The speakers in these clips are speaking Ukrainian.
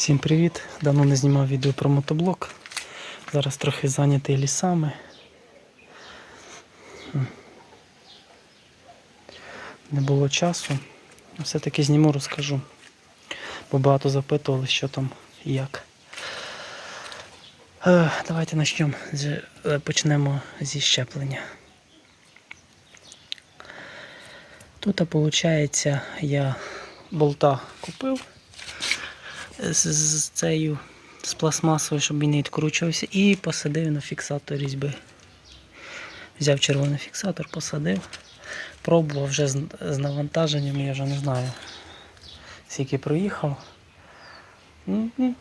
Всім привіт! Давно не знімав відео про мотоблок. Зараз трохи зайнятий лісами. Не було часу. Все-таки зніму, розкажу. Бо багато запитували, що там і як. Е, Давайте почнемо. е, Почнемо зі щеплення. Тут, виходить, я болта купив з, з цією з пластмасою, щоб він не відкручувався, і посадив на фіксатор різьби. Взяв червоний фіксатор, посадив. Пробував вже з, з навантаженням, я вже не знаю, скільки проїхав. Ну, ну,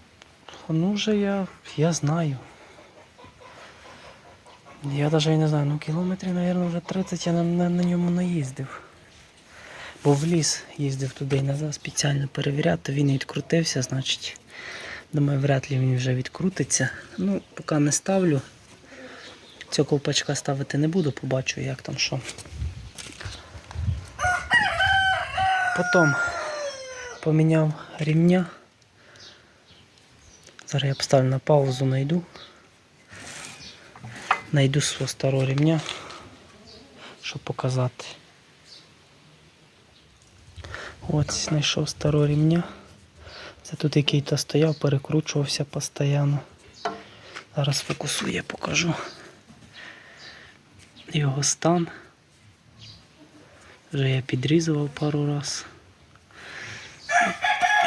ну вже я, я знаю. Я навіть не знаю, ну кілометрів, мабуть, вже 30 я на, на, на ньому наїздив. Бо в ліс їздив туди і назад спеціально перевіряти, він відкрутився, значить. Думаю, вряд ли він вже відкрутиться. Ну, поки не ставлю. Цього ковпачка ставити не буду, побачу, як там що. Потім поміняв рівня. Зараз я поставлю на паузу, найду. Найду свого старого рівня, щоб показати. От знайшов старого рівня. Це тут який-то стояв, перекручувався постійно. Зараз фокусую, покажу його стан. Вже я підрізував пару раз.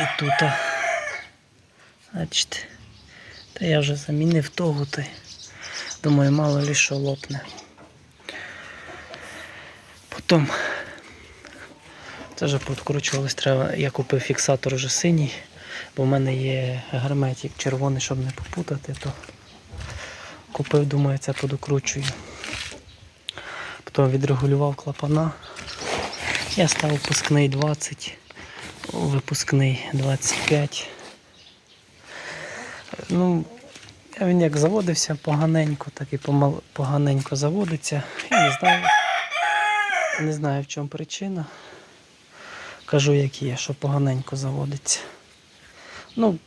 І тут. Бачите. Та я вже замінив того, та думаю, мало що лопне. Потім це вже підкручувалось, треба. Я купив фіксатор вже синій, бо в мене є герметик червоний, щоб не попутати, то купив, думаю, це подокручую. Потім відрегулював клапана. Я став випускний 20, випускний 25. Ну, він як заводився поганенько, так і поганенько заводиться. Я не знаю, не знаю в чому причина. Кажу, як є, що поганенько заводиться. Ну,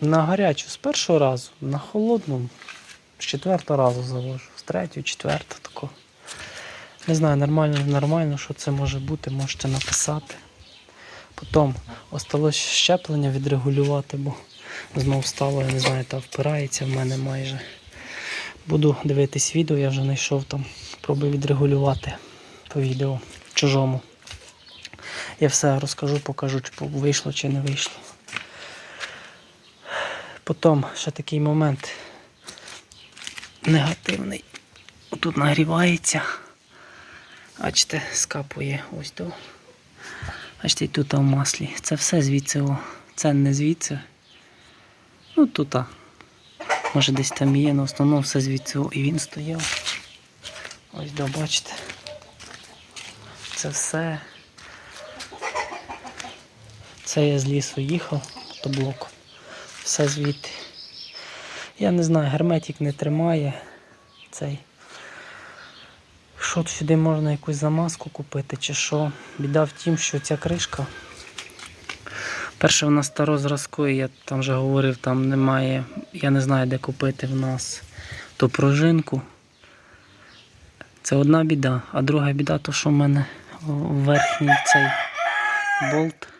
на гарячу з першого разу, на холодну з четвертого разу завожу, з третього, четвертого тако. Не знаю, нормально, нормально, що це може бути, можете написати. Потім осталось щеплення відрегулювати, бо знову стало, я не знаю, та впирається в мене майже. Буду дивитись відео, я вже знайшов там, пробую відрегулювати по відео чужому. Я все розкажу, покажу, чи вийшло чи не вийшло. Потім ще такий момент негативний. Тут нагрівається. Бачите, скапує ось до. Бачите, і тут в маслі. Це все звідси. О. Це не звідси. Ну тут. а. Може десь там є, але в основному все звідси. О. І він стояв. Ось до, бачите. Це все. Це я з лісу їхав, то блок. Все звідти. Я не знаю, герметик не тримає цей. Що сюди можна якусь замазку купити чи що. Біда в тім, що ця кришка. Перше, вона старозразкої, я там вже говорив, там немає. Я не знаю, де купити в нас ту пружинку. Це одна біда, а друга біда, то що в мене верхній цей болт.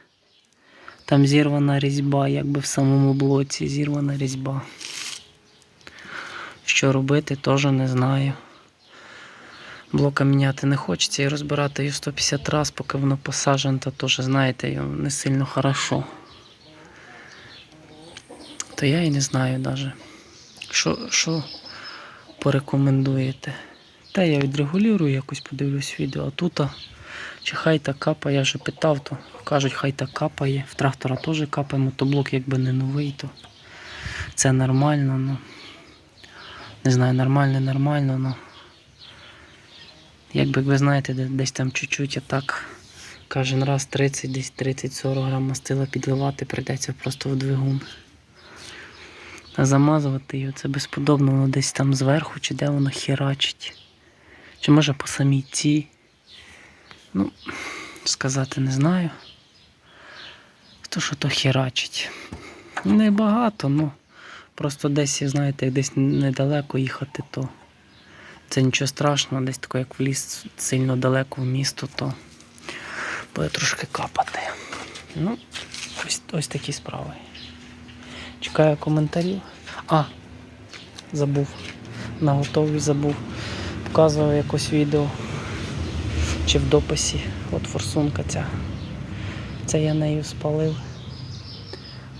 Там зірвана різьба, якби в самому блоці зірвана різьба. Що робити, теж не знаю. Блока міняти не хочеться і розбирати її 150 раз, поки воно посаджено, то теж, знаєте, його не сильно хорошо. То я і не знаю навіть, що, що порекомендуєте. Та я відрегулюю, якось подивлюсь відео, а тут чи хай так капає, я вже питав, то кажуть, хай так капає. В трактора теж капає, мотоблок якби не новий, то це нормально. Ну. Не знаю, нормально, нормально, ну. Якби ви знаєте, десь там чуть-чуть, а так кожен раз 30, десь 30-40 грам мастила підливати, прийдеться просто в двигун. А замазувати його це безподобно, воно десь там зверху, чи де воно херачить. Чи може по самій ці. Ну, сказати не знаю. То, що то херачить. Небагато, ну. Просто десь, знаєте, десь недалеко їхати, то це нічого страшного, десь тако, як в ліс сильно далеко в місто, то буде трошки капати. Ну, ось, ось такі справи. Чекаю коментарів. А, забув. На готові забув. Показував якось відео. Чи в дописі. От форсунка ця. Це я нею спалив.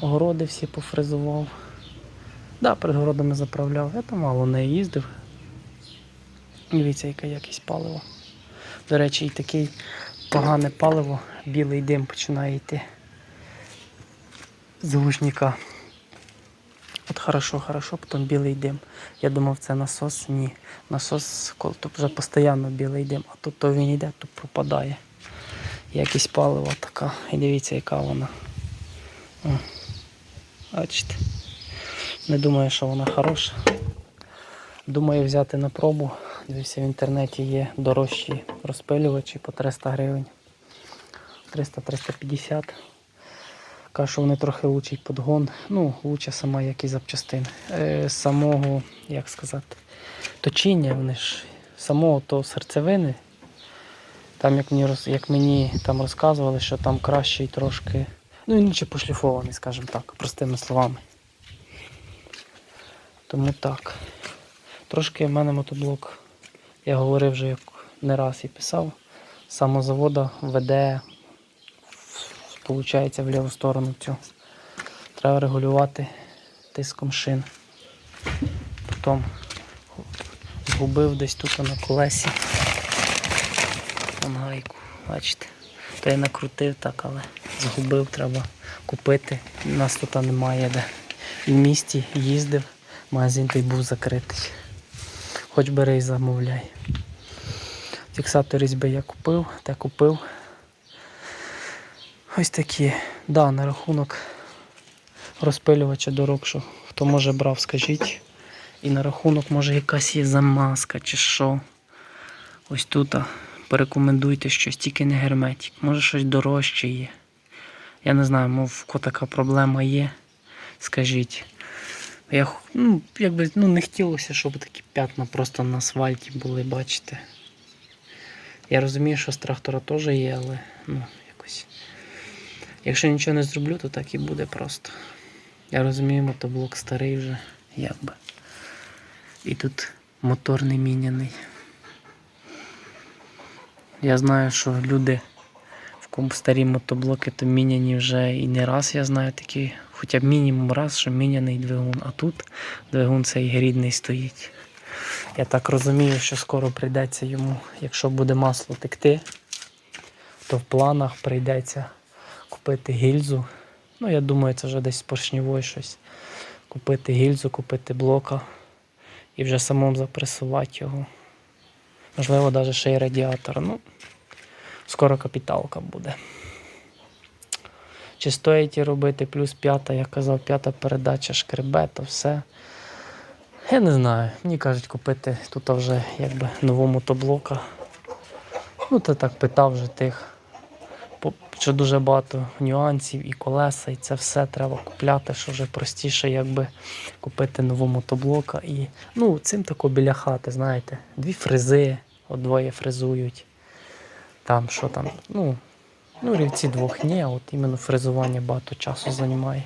Огороди всі пофрезував. Да, перед городами заправляв. Я там мало не їздив. Дивіться, яка якість палива. До речі, і таке погане паливо, білий дим починає йти з глушника. Хорошо, хорошо, потім білий дим. Я думав, це насос. Ні. Насос, коли вже постійно білий дим, а тут то він йде, то пропадає. Якість палива така. І дивіться, яка вона. О, Бачите. Не думаю, що вона хороша. Думаю взяти на пробу. Дивіться, в інтернеті є дорожчі розпилювачі по 300 гривень. 300-350. Кажу, що вони трохи лучший подгон. Ну, лучше сама як і запчастин. Е, самого, як сказати, точіння, вони ж самого то серцевини. Там, як мені, як мені там розказували, що там кращий трошки. Ну, він ще пошліфований, скажімо так, простими словами. Тому так. Трошки в мене мотоблок, я говорив вже як не раз і писав, самозавода веде, виходить, в ліву сторону цю. Треба регулювати тиском шин. Потім згубив десь тут на колесі. Вон гайку, бачите. То я накрутив так, але згубив, треба купити. У нас тут немає де. В місті їздив, магазин той був закритий. Хоч бери і замовляй. Фіксатор різьби я купив, те купив. Ось такі. Да, на рахунок розпилювача дорог, що хто може брав, скажіть. І на рахунок, може, якась є замазка чи що. Ось тут порекомендуйте щось, тільки не герметик. Може щось дорожче є. Я не знаю, мов в така проблема є. Скажіть. Я ну, якби ну, не хотілося, щоб такі п'ятна просто на асфальті були, бачите. Я розумію, що з трактора теж є, але ну, якось. Якщо нічого не зроблю, то так і буде просто. Я розумію, мотоблок старий вже, якби. І тут мотор не міняний. Я знаю, що люди в кому старі мотоблоки, то міняні вже і не раз, я знаю такі, хоча б мінімум раз, що міняний двигун. А тут двигун цей рідний стоїть. Я так розумію, що скоро прийдеться йому, якщо буде масло текти, то в планах прийдеться купити гільзу. Ну, я думаю, це вже десь з поршневої щось. Купити гільзу, купити блока і вже самому запресувати його. Можливо, навіть ще й радіатор. Ну, скоро капіталка буде. Чи стоїть і робити плюс п'ята, як казав, п'ята передача шкребе, то все. Я не знаю. Мені кажуть, купити тут вже якби нового мотоблока. Ну, то так питав вже тих. Що дуже багато нюансів і колеса, і це все треба купляти, що вже простіше, якби купити нового мотоблока. І ну, цим тако біля хати, знаєте, дві фрези, двоє фрезують. Там що там, ну, ну рівці двох ні, от іменно фрезування багато часу займає.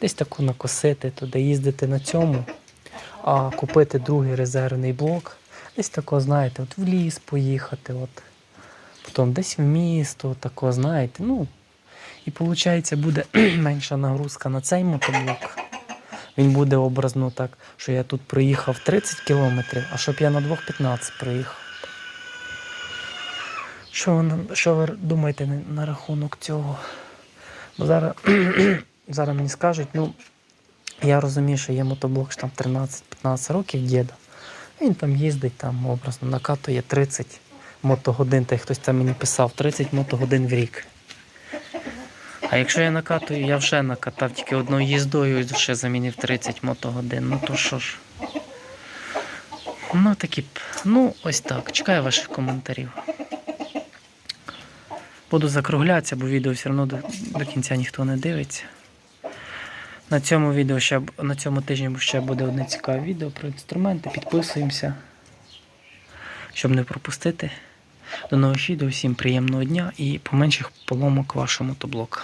Десь таку накосити, туди їздити на цьому, а купити другий резервний блок, десь тако, знаєте, от в ліс поїхати, от, потім десь в місто, тако, знаєте, ну, і виходить, буде менша нагрузка на цей мотоблок. Він буде образно так, що я тут проїхав 30 кілометрів, а щоб я на 2.15 проїхав. Що ви, що ви думаєте на, рахунок цього? Бо зараз, зараз мені скажуть, ну, я розумію, що є мотоблок там 13-15 років діда. Він там їздить, там образно накатує 30 мотогодин, та хтось це мені писав, 30 мотогодин в рік. А якщо я накатую, я вже накатав тільки одною їздою і ще замінив 30 мотогодин. Ну то що ж. Ну такі. Ну, ось так. Чекаю ваших коментарів. Буду закруглятися, бо відео все одно до, до кінця ніхто не дивиться. На цьому відео ще на цьому тижні ще буде одне цікаве відео про інструменти. Підписуємося, щоб не пропустити. До нових відео. Всім приємного дня і поменших поломок вашому мотоблоку.